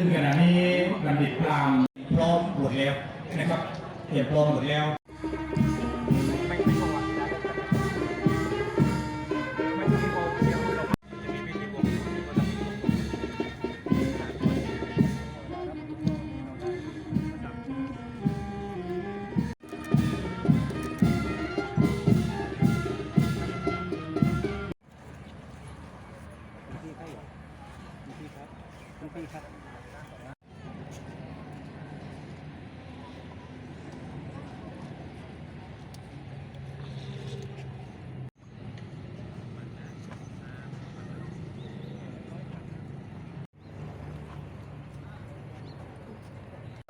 ซึ่งขณะนี้บัณฑิตพรามพร้อมหมดแล้วนะครับเตรียมพร้อมหมดแล้ว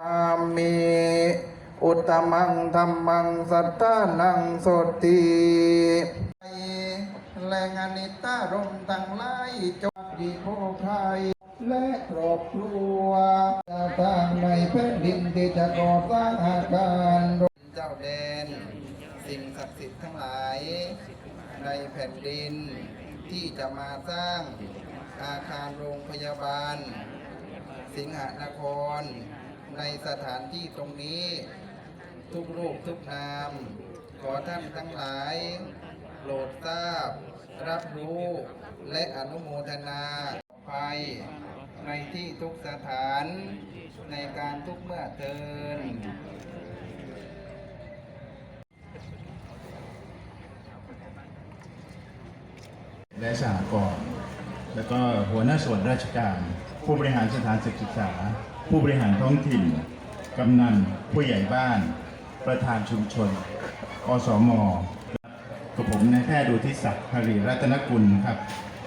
ามิอุตมังธรรมังสัตตานังโสติแรงอนิตารมณ์ทั้งหลายจงดีโภคายและครอบครัวทางในแผ่นดินที่จะก่อสร้างอาคารเจ้าแดน สิ่งศักดิ์สิทธิ์ทั้งหลาย ในแผ่นดินที่จะมาสร้างอาคารโรงพยาบาล สิงหนคร ในสถานที่ตรงนี้ ทุกรูปทุกนาม ขอท่านทั้งหลายโปรดทราบ รับรู้และอนุโมทนาไปในที่ทุกสถานในการทุกเมื่อเทินและสหกรณ์แล้วก็หัวหน้าส่วนราชการ ผู้บริหารสถานศึกษา ผู้บริหารท้องถิ่น กำนัน ผู้ใหญ่บ้าน ประธานชุมชน อสมกับผมนายแพทย์ดูทิศักดิ์หรีรัตนกุลครับ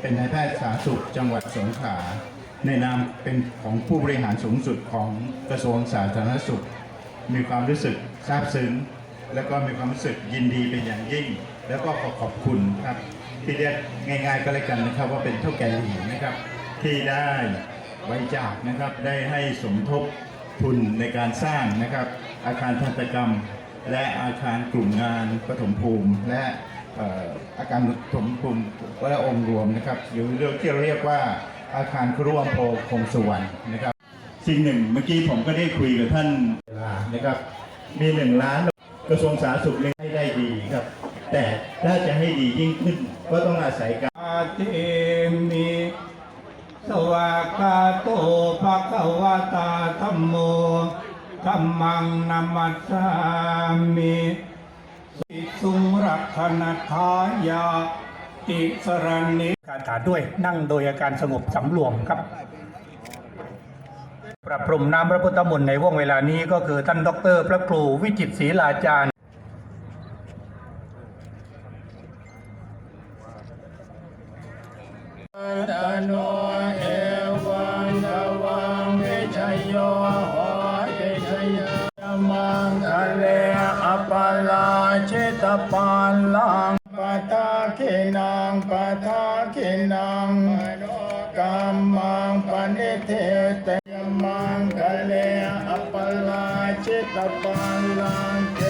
เป็นนายแพทย์สาธารณสุขจังหวัดสงขลาในนามเป็นของผู้บริหารสูงสุดของกระทรวงสาธารณสุข มีความรู้สึกซาบซึ้งแล้วก็มีความรู้สึกยินดีเป็นอย่างยิ่ง แล้วก็ขอขอบคุณครับที่เรียกง่าย ๆ ก็แล้วกันนะครับ ว่าเป็นเท่าแก่หลีนะครับ ที่ได้ ไว้จากนะครับได้ให้สมทบทุนในการสร้างนะครับ อาคารทันตกรรม และอาคารกลุ่มงานปฐมภูมิ และอาคารปฐมภูมิและองค์รวมนะครับหรือเรียกที่เราเรียกว่าอาคารครัวโพคงสุวรรณนะครับ สิ่งหนึ่งเมื่อกี้ผมก็ได้คุยกับท่านเวลานะครับ มีหนึ่งล้านกระทรวงสาธารณสุขเลยให้ได้ดีครับ แต่ถ้าจะให้ดียิ่งขึ้นก็ต้องอาศัยการ อาเทมิสวากาโต ภะคะวตาธัมโมธัมมังนัมัสสามิสิสุรักขณทายาติสรณิการถาด้วยนั่งโดยอาการสงบสำรวมครับ ปรับปรุงน้ำพระพุทธมนต์ในว่วงเวลานี้ก็คือท่านดอกเตอรพระครูวิจิตศรีลาจารย์ ตปาลังปะทาคินังปะทาคินังกัมมังปณิเทเตมังคะเลอัปาลาชิตปาลังเท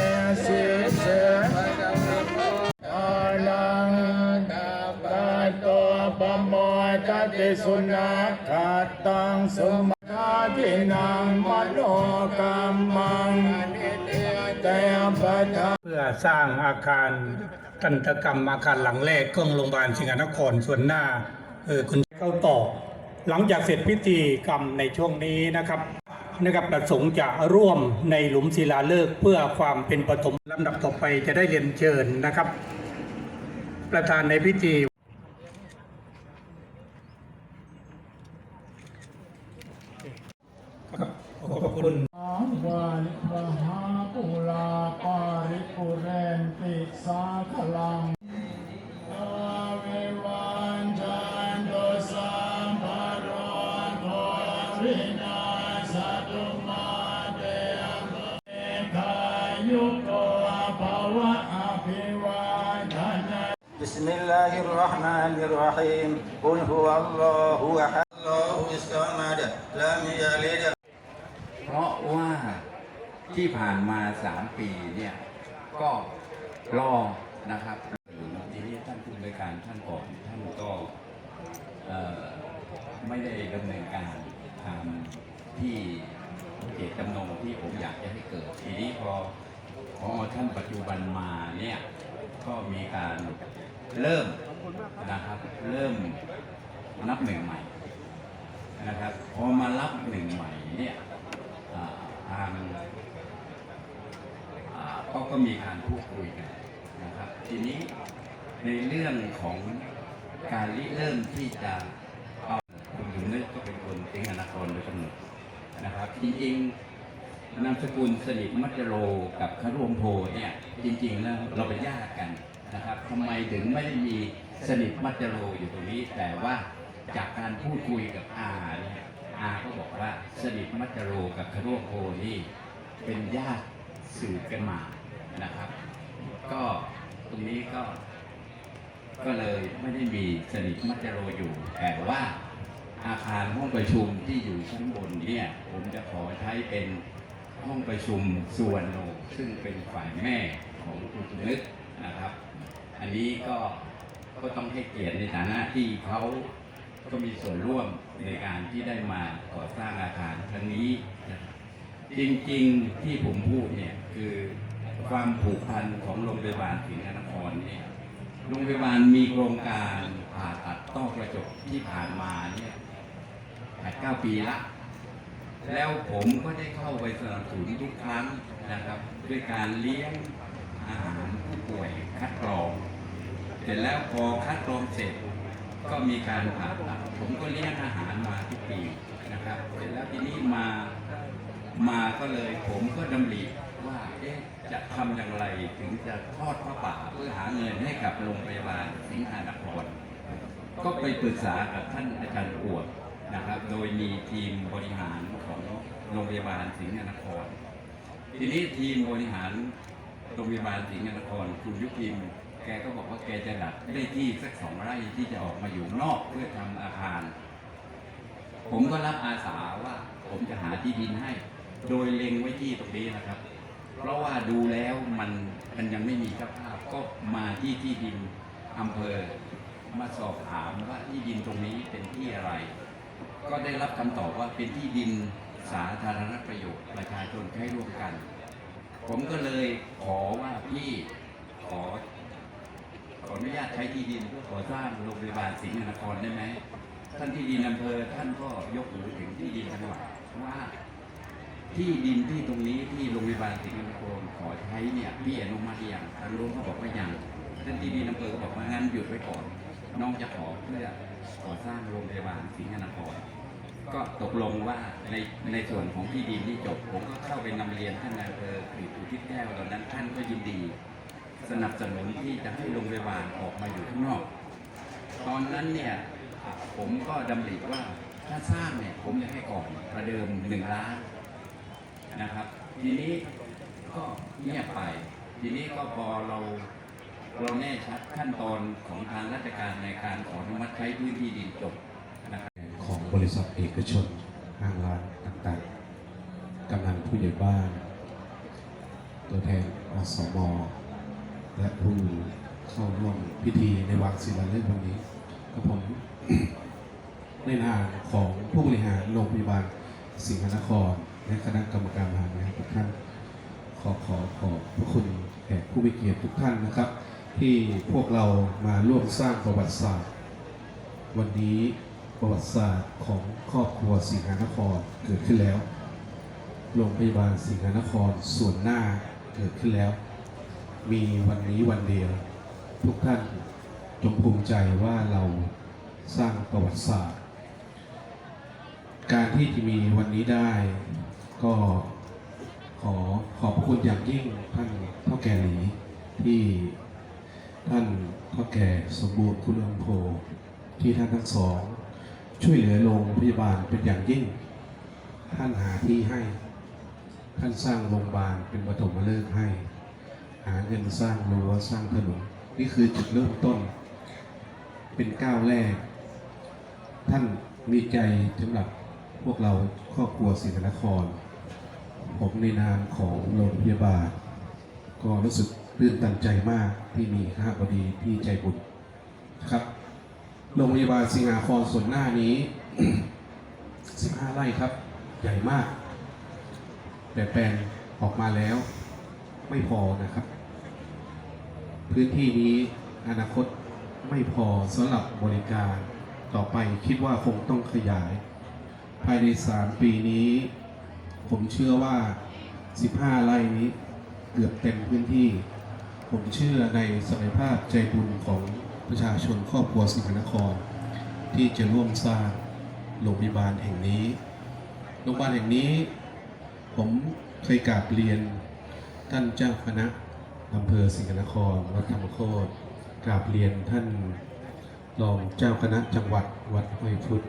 สิเสอานังกาปะโตปะโมทติสุนัขขาตังสุมาทินังมโนกรรมัง เพื่อสร้างอาคารทันตกรรมอาคารหลังแรกของโรงพยาบาลสิงหนครส่วนหน้าเออคุณเข้าต่อ หลังจากเสร็จพิธีกรรมในช่วงนี้นะครับนะครับประสงค์จะร่วมในหลุมศิลาฤกษ์เพื่อความเป็นปฐมลำดับต่อไปจะได้เรียนเชิญนะครับ ประธานในพิธี ขอบพระคุณ วาลิมหาปุลาปาริปุเรนติสาคลังอาเววันจันโตสัมภารโทรินาสตุมาเต มเอคายุโกภาวะอภิวาทนา بسم الله الرحمن الرحيم قل هو الله أحد الله الصمد لم يلد เพราะว่าที่ผ่านมาสามปีเนี่ยก็ รอนะครับทีนี้ท่านผู้บริการท่านก่อนท่านก็ไม่ได้ดำเนินการทำที่เจตจำนงที่ผมอยากจะให้เกิด ทีนี้พอพอท่านปัจจุบันมาเนี่ยก็มีการเริ่มนะครับ เริ่มนับหนึ่งใหม่นะครับพอมารับหนึ่งใหม่เนี่ยทางก็ก็มีการพูดคุยกัน ทีนี้ในเรื่องของการริเริ่มที่จะเอาคุณถึงนึกก็เป็นคนสิงหนครโดยกำเนิดนะครับจริงๆนามสกุลสนิทมัจโรกับคารวมโพเนี่ยจริงๆแล้วเราเป็นญาติกันนะครับทำไมถึงไม่ได้มีสนิทมัจโรอยู่ตรงนี้ แต่ว่าจากการพูดคุยกับอาเนี่ยอาก็บอกว่าสนิทมัจจโรกับคารวมโพนี่เป็นญาติสืบกันมานะครับ ก็ ตรงนี้ก็ก็เลยไม่ได้มีสนิทมัจจโรอยู่ แต่ว่าอาคารห้องประชุมที่อยู่ชั้นบนเนี่ยผมจะขอใช้เป็นห้องประชุมส่วนโนซึ่งเป็นฝ่ายแม่ของคุณนึกนะครับ อันนี้ก็ก็ต้องให้เกียรติในฐานะที่เขาก็มีส่วนร่วมในการที่ได้มาก่อสร้างอาคารครั้งนี้ จริงๆที่ผมพูดเนี่ยคือความผูกพันของโรงพยาบาลสิงห์นครเนี่ย โรงพยาบาลมีโครงการผ่าตัดต้อกระจกที่ผ่านมาเนี่ยแปดเก้าปีละ แล้วผมก็ได้เข้าไปสนับสนุนทุกครั้งนะครับ ด้วยการเลี้ยงอาหารผู้ป่วยคัดกรอง เสร็จแล้วพอคัดกรองเสร็จก็มีการผ่าตัด ผมก็เลี้ยงอาหารมาทุกปีนะครับ เสร็จแล้วทีนี้มา มาก็เลยผมก็ดำริว่า เอ๊ะ จะทำอย่างไรถึงจะทอดพระป่าเพื่อหาเงินให้กับโรงพยาบาลสิงหานครก็ไปปรึกษากับท่านอาจารย์อวดนะครับ โดยมีทีมบริหารของโรงพยาบาลสิงหนคร ทีนี้ทีมบริหารโรงพยาบาลสิงหนครคุณยุพิมแกก็บอกว่าแกจะดัดได้ที่สักสองไร่ที่จะออกมาอยู่นอกเพื่อทำอาคาร ผมก็รับอาสาว่าผมจะหาที่ดินให้ โดยเล็งไว้ที่ตรงนี้นะครับ เพราะว่าดูแล้วมันมันยังไม่มีเจ้าภาพก็มาที่ที่ดินอำเภอมาสอบถามว่าที่ดินตรงนี้เป็นที่อะไร ก็ได้รับคำตอบว่าเป็นที่ดินสาธารณประโยชน์ประชาชนใช้ร่วมกัน ผมก็เลยขอว่าพี่ขอขออนุญาตใช้ที่ดินเพื่อก่อสร้างโรงพยาบาลสิงห์นครได้ไหมท่านที่ดินอำเภอท่านก็ยกหูถึงที่ดินจังหวัดว่า ที่ดินที่ตรงนี้ที่โรงพยาบาลสิงห์นครขอใช้เนี่ยพี่อนุมัติหรือยังทางรู้เขาบอกว่ายังท่านที่ดินอำเภอก็บอกว่างั้นหยุดไว้ก่อน น้องจะขอเพื่อก่อสร้างโรงพยาบาลสิงห์นครก็ตกลงว่าในในส่วนของที่ดินที่จบ ผมก็เข้าไปนำเรียนท่านนายอำเภอคืออุทิศแก้วตอนนั้นท่านก็ยินดี สนับสนุนที่จะให้โรงพยาบาลออกมาอยู่ข้างนอก ตอนนั้นเนี่ยผมก็ดำริว่าถ้าสร้างเนี่ยผมจะให้ก่อนประเดิมหนึ่งล้าน นะครับ ทีนี้ก็เงียบไป ทีนี้ก็พอเราเราแน่ชัดขั้นตอนของทางราชการในการขออนุมัติใช้พื้นที่ดินจบนะครับของบริษัทเอกชนห้างร้านต่างๆกำนันผู้ใหญ่บ้าน ตัวแทนอสมและผู้เข้าร่วมพิธีในวันศิลาฤกษ์วันนี้กับผมในนามของผู้บริหารโรงพยาบาลสิงห์นคร และคณะกรรมการบริหารนะครับทุกท่าน ขอขอขอบพระคุณแขกผู้มีเกียรติทุกท่านนะครับ ที่พวกเรามาร่วมสร้างประวัติศาสตร์ วันนี้ประวัติศาสตร์ของครอบครัวสิงหนครเกิดขึ้นแล้ว โรงพยาบาลสิงหนครส่วนหน้าเกิดขึ้นแล้ว มีวันนี้วันเดียว ทุกท่านจงภูมิใจว่าเราสร้างประวัติศาสตร์ การที่จะมีวันนี้ได้ ก็ขอขอบพระคุณอย่างยิ่งท่านเท่าแก่หลีที่ท่านเท่าแก่สมบูรณ์คุณอัมโพที่ท่านทั้งสอง ช่วยเหลือโรงพยาบาลเป็นอย่างยิ่ง ท่านหาที่ให้ ท่านสร้างโรงพยาบาลเป็นปฐมฤกษ์ให้ หาเงินสร้างรั้วสร้างถนนนี่คือจุดเริ่มต้น เป็นก้าวแรก ท่านมีใจสำหรับพวกเราครอบครัวศรีนคร ผมในนามของโรงพยาบาล ก็รู้สึกตื่นตันใจมากที่มีข้าบดีที่ใจบุญครับโรงพยาบาลสิงหาครส่วนหน้านี้ 15 ไร่ครับ ใหญ่มาก แต่แปลงออกมาแล้วไม่พอนะครับ พื้นที่นี้อนาคตไม่พอสำหรับบริการ ต่อไปคิดว่าคงต้องขยาย ภายใน 3 ปีนี้ ผมเชื่อว่า 15 ไร่นี้เกือบเต็มพื้นที่ ผมเชื่อในศักยภาพใจบุญของประชาชนครอบครัวสิงห์นคร ที่จะร่วมสร้างโรงพยาบาลแห่งนี้ โรงพยาบาลแห่งนี้ ผมเคยกราบเรียนท่านเจ้าคณะอำเภอสิงห์นครวัดธรรมโคตรกราบเรียนท่านรองเจ้าคณะจังหวัดวัดห้วยพุทธ